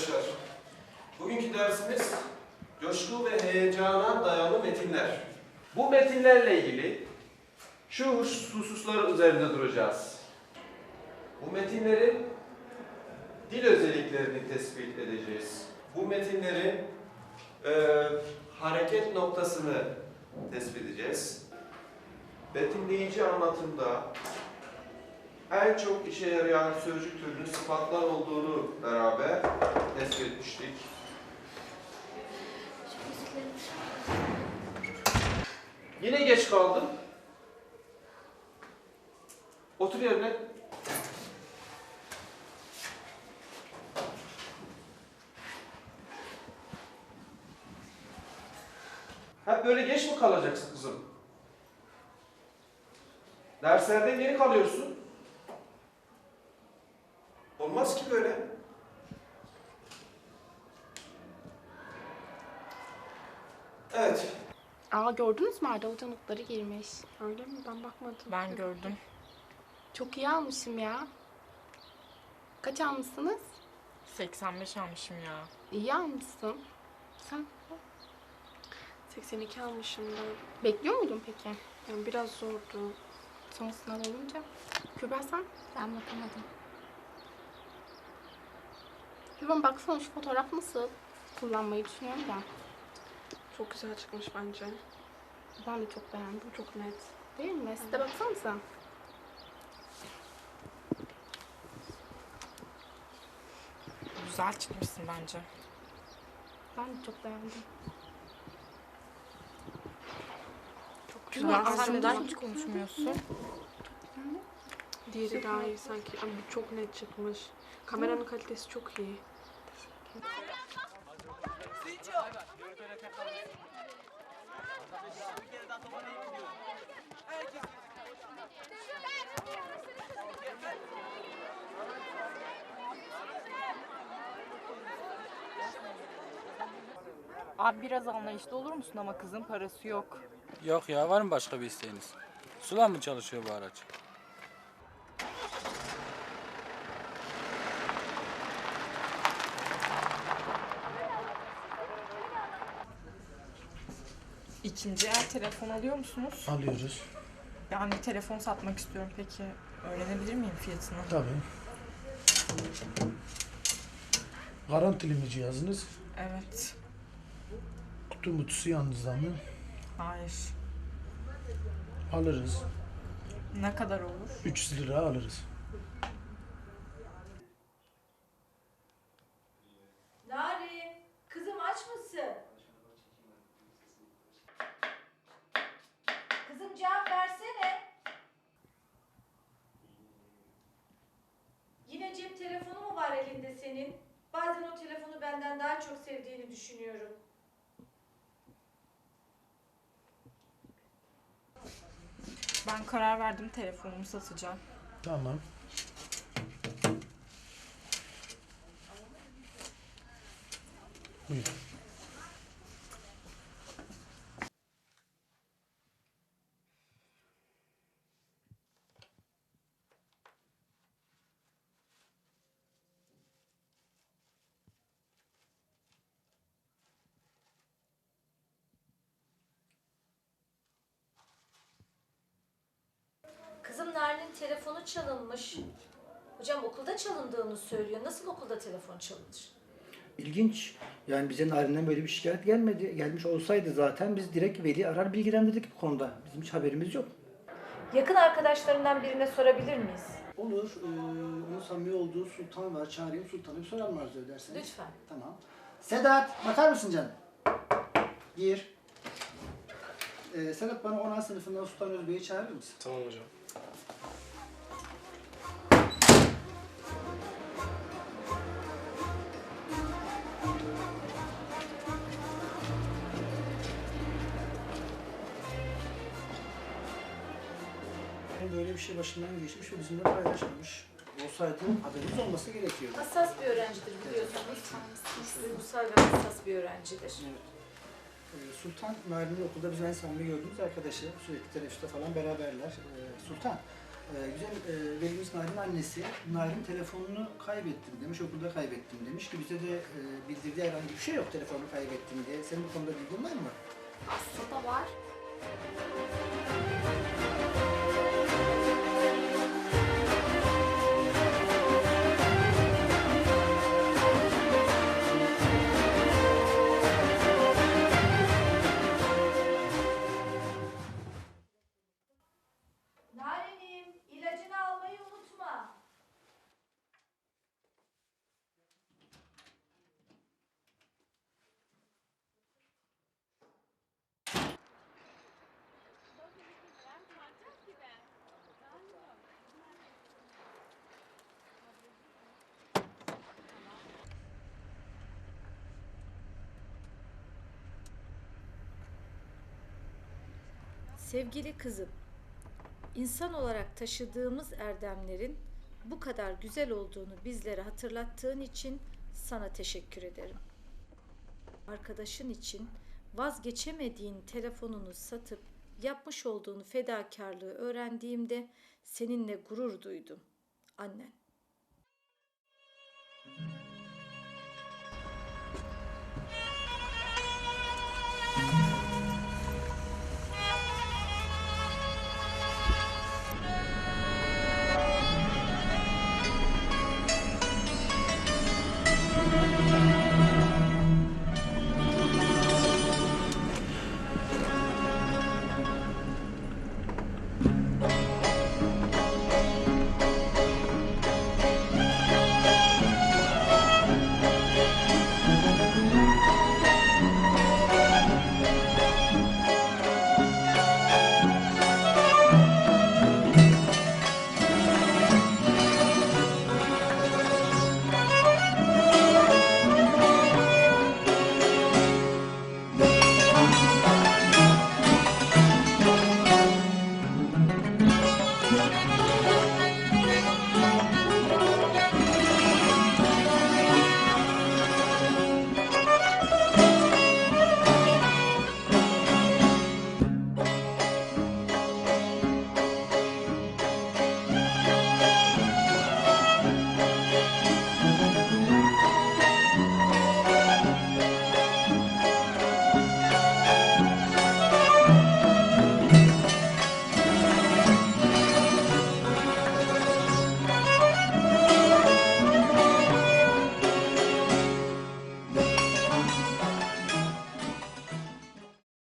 arkadaşlar. Bugünkü dersimiz coşku ve heyecana dayalı metinler. Bu metinlerle ilgili şu hus- hususlar üzerinde duracağız. Bu metinlerin dil özelliklerini tespit edeceğiz. Bu metinlerin e, hareket noktasını tespit edeceğiz. Betimleyici anlatımda en çok işe yarayan sözcük türünün sıfatlar olduğunu beraber tespit etmiştik. Yine geç kaldım. Otur yerine. Hep böyle geç mi kalacaksın kızım? Derslerden geri kalıyorsun. Olmaz ki böyle. Evet. Aa gördünüz mü Arda Hoca notları girmiş. Öyle mi? Ben bakmadım. Ben gördüm. Çok iyi almışım ya. Kaç almışsınız? 85 almışım ya. İyi almışsın. Sen 82 almışım ben. bekliyor muydun peki? Yani biraz zordu. Son sınav olunca. Kübra sen? Ben bakamadım. Kübra baksana şu fotoğraf nasıl? Kullanmayı düşünüyorum da. Çok güzel çıkmış bence. Ben de çok beğendim. Çok net. Değil mi? Siz de baksanıza. Güzel çıkmışsın bence. Ben de çok beğendim. Çok Güzel. Aslında neden hiç konuşmuyorsun? diğeri daha iyi sanki. Ama bu çok net çıkmış. Kameranın kalitesi çok iyi. Abi biraz anlayışlı olur musun ama kızın parası yok. Yok ya var mı başka bir isteğiniz? Sula mı çalışıyor bu araç? İkinci el telefon alıyor musunuz? Alıyoruz. Yani telefon satmak istiyorum peki. Öğrenebilir miyim fiyatını? Tabii. Garantili mi cihazınız? Evet. Kutu mutusu yanınızda mı? Hayır. Alırız. Ne kadar olur? 300 lira alırız. Nari, kızım aç mısın? Kızım cevap versene. Yine cep telefonu mu var elinde senin? Bazen o telefonu benden daha çok sevdiğini düşünüyorum. Ben karar verdim telefonumu satacağım. Tamam. Buyur. Kızım Nari'nin telefonu çalınmış. Hocam okulda çalındığını söylüyor. Nasıl okulda telefon çalınır? İlginç. Yani bize Narin'den böyle bir şikayet gelmedi. Gelmiş olsaydı zaten biz direkt veli arar bilgilendirdik bu konuda. Bizim hiç haberimiz yok. Yakın arkadaşlarından birine sorabilir miyiz? Olur. Ee, onun samimi olduğu sultan var. Çağırayım sultanı bir sorar mı arzu edersiniz? Lütfen. Tamam. Sedat bakar mısın canım? Gir. Ee, Sedat bana 10 sınıfından Sultan Özbey'i çağırır mısın? Tamam hocam. Yani böyle bir şey başından geçmiş ve bizimle paylaşmamış. Olsaydı haberimiz olması gerekiyordu. Hassas bir öğrencidir biliyorsunuz. Duygusal ve hassas bir öğrencidir. Evet. Ee, Sultan Narin'in okulda bizim en samimi gördüğümüz arkadaşı. Sürekli teneffüste falan beraberler. Ee, Sultan, Ee, güzel e, velimiz Narin'in annesi Narin telefonunu kaybettim demiş, okulda kaybettim demiş ki bize de e, bildirdiği herhangi bir şey yok telefonu kaybettim diye. Senin bu konuda bilgin var mı? Sevgili kızım, insan olarak taşıdığımız erdemlerin bu kadar güzel olduğunu bizlere hatırlattığın için sana teşekkür ederim. Arkadaşın için vazgeçemediğin telefonunu satıp yapmış olduğun fedakarlığı öğrendiğimde seninle gurur duydum. Annen.